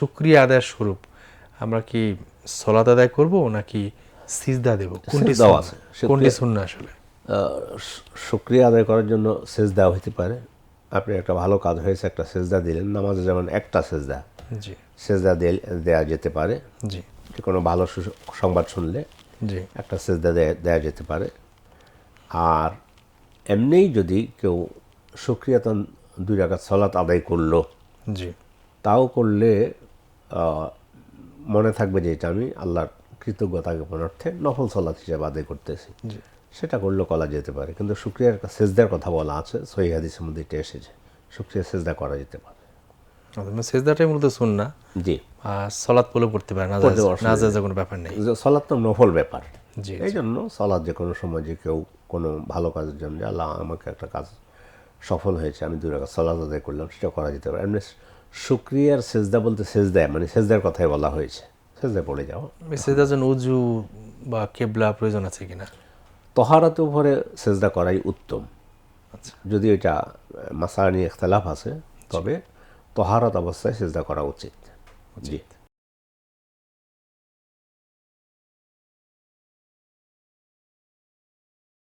শুক্রিয়া আদায়ের স্বরূপ। আমরা কি সলাত আদায় করব নাকি সিজদা দেব? কোনটি সুন্নাহ? আছে। কোনটি শূন্য আসলে? শুক্রিয়া আদায় করার জন্য সেজ দেওয়া হতে পারে। আপনি একটা ভালো কাজ হয়েছে একটা সেজদা দিলেন। নামাজে যেমন একটা সেজদা। জি। সেজদা দিয়ে- দেওয়া যেতে পারে। জি। কোনো ভালো সংবাদ শুনলে জি। একটা সেজদা দেয়া- দেওয়া যেতে পারে। আর এমনিই যদি কেউ সুক্রিয়াতন দুই রাকাত সলাত আদায় করল জি। তাও করলে মনে থাকবে যে এটা আমি আল্লাহর কৃতজ্ঞতা জ্ঞাপন অর্থে নফল সলাত হিসেবে আদায় করতেছি। সেটা করলে করা যেতে পারে কিন্তু শুক্রিয়ার সেজদার কথা বলা আছে সহি হাদিসের মধ্যে এটা এসেছে। শুক্রিয়া সেজদা করা যেতে পারে। মানে সেজদাটাই মূলত সুন্না জি। আর সলাৎ বলে পড়তে পারে না না কোনো ব্যাপার নেই। সলাৎ তো নফল ব্যাপার। জি এই জন্য সলাৎ যে কোনো সময় যে কেউ কোনো ভালো কাজের জন্য আল্লাহ আমাকে একটা কাজ সফল হয়েছে আমি দুই রাখা সলাৎ আদায় করলাম সেটা করা যেতে পারে। এমনি শুক্রিয়ার সেজদা বলতে সেজদায় মানে সেজদার কথাই বলা হয়েছে। সেজদায় পড়ে যাও। সেজদার জন্য উজু বা কেবলা প্রয়োজন আছে কিনা? তহারাতে উপরে সেজদা করাই উত্তম। আচ্ছা। যদি এটা মাসা নিয়ে ইখতলাফ আছে তবে তহারত অবস্থায় সেজদা করা উচিত। জি।